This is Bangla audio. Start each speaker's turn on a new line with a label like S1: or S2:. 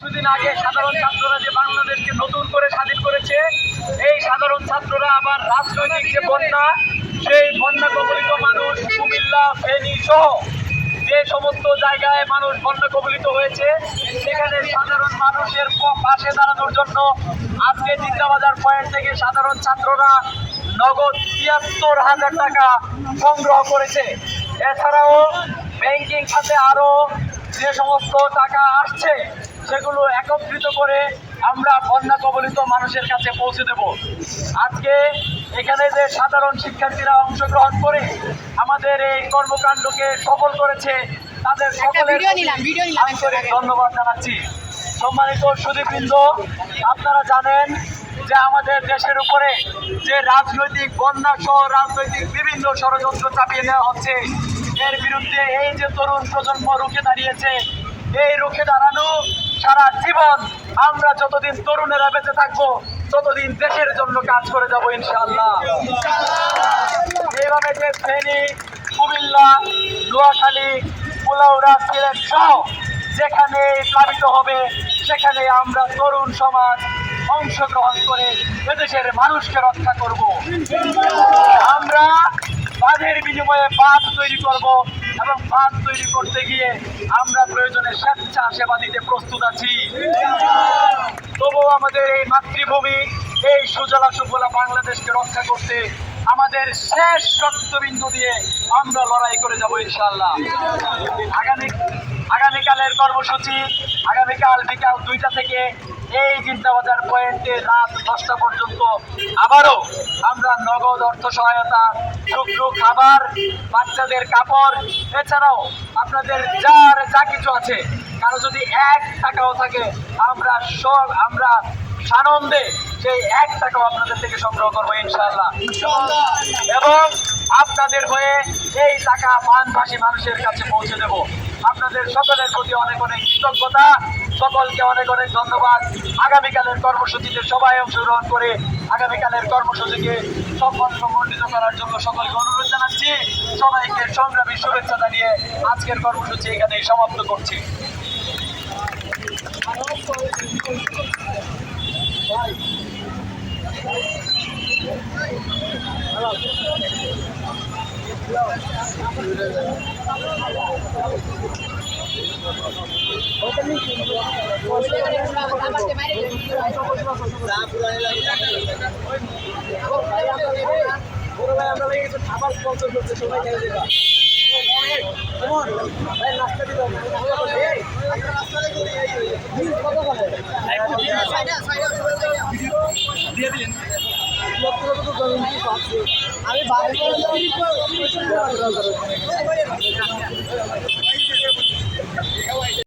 S1: কিছুদিন আগে সাধারণ ছাত্ররা যে বাংলাদেশকে নতুন করে স্বাধীন করেছে, এই সাধারণ ছাত্ররা আবার রাজনৈতিক যে বন্যা, সেই বন্যা কবলিত মানুষ, কুমিল্লা, ফেনী সহ যে সমস্ত জায়গায় মানুষ বন্যা কবলিত হয়েছে, সেখানে সাধারণ মানুষের পাশে দাঁড়ানোর জন্য আজকে জিন্দাবাজার পয়েন্ট থেকে সাধারণ ছাত্ররা নগদ তিয়াত্তর হাজার টাকা সংগ্রহ করেছে। এছাড়াও ব্যাংকিং খাতে আরও যে সমস্ত টাকা আসছে সেগুলো একত্রিত করে আমরা বন্যা কবলিত মানুষের কাছে পৌঁছে দেব। আজকে এখানে যে সাধারণ শিক্ষার্থীরা অংশগ্রহণ করে আমাদের এই কর্মকাণ্ডকে সফল করেছে তাদের সকলের আন্তরিক ধন্যবাদ জানাচ্ছি। সম্মানিত সুদীপবৃন্দ আপনারা জানেন যে আমাদের দেশের উপরে যে রাজনৈতিক বন্যা সহ রাজনৈতিক বিভিন্ন ষড়যন্ত্র চাপিয়ে দেওয়া হচ্ছে এর বিরুদ্ধে এই যে তরুণ প্রজন্ম রুখে দাঁড়িয়েছে এই রুখে দাঁড়ানো সারা জীবন আমরা যতদিন তরুণেরা বেঁচে থাকব, ততদিন দেশের জন্য কাজ করে যাব ইনশাআল্লাহ। এইভাবে যে ফেনী, কুমিল্লা, নোয়াখালী কুলাউড়া সিলেট সহ যেখানে প্লাবিত হবে, সেখানে আমরা তরুণ সমাজ অংশগ্রহণ করে এদেশের মানুষকে রক্ষা করব। আমরা বাঁধের বিনিময়ে বাঁধ তৈরি করব এবং বাঁধ তৈরি করতে গিয়ে আমরা প্রয়োজনে স্বেচ্ছা সেবা দিতে প্রস্তুত আছি। তবুও আমাদের এই মাতৃভূমি, এই সুজলা সুফলা বাংলাদেশকে রক্ষা করতে আমাদের শেষ রক্তবিন্দু দিয়ে আমরা লড়াই করে যাব ইনশাল্লাহ আগামী আগামীকালের কর্মসূচি আগামীকাল বিকাল দুইটা থেকে এই জিন্দাবাজার পয়েন্টে রাত দশটা পর্যন্ত আবারও আমরা নগদ অর্থ সহায়তা শুকনো খাবার বাচ্চাদের কাপড় এছাড়াও আপনাদের যার যা কিছু আছে কারও যদি এক টাকাও থাকে আমরা সব আমরা সানন্দে সেই এক টাকাও আপনাদের থেকে সংগ্রহ করব ইনশাআল্লাহ। এবং আপনাদের হয়ে এই টাকা পানভাসী মানুষের কাছে পৌঁছে দেব। আপনাদের সকলের প্রতি অনেক অনেক কৃতজ্ঞতা। সকলকে অনেক অনেক ধন্যবাদ। আগামীকালের কর্মসূচিতে সবাই অংশগ্রহণ করে আগামীকালের কর্মসূচিকে সম্পন্ন মণ্ডিত করার জন্য সকলকে অনুরোধ জানাচ্ছি। সবাইকে সংগ্রামী শুভেচ্ছা জানিয়ে আজকের কর্মসূচি এখানেই সমাপ্ত করছি। খাবার স্পন্সর করছে সবাই দিয়ে দিন আমি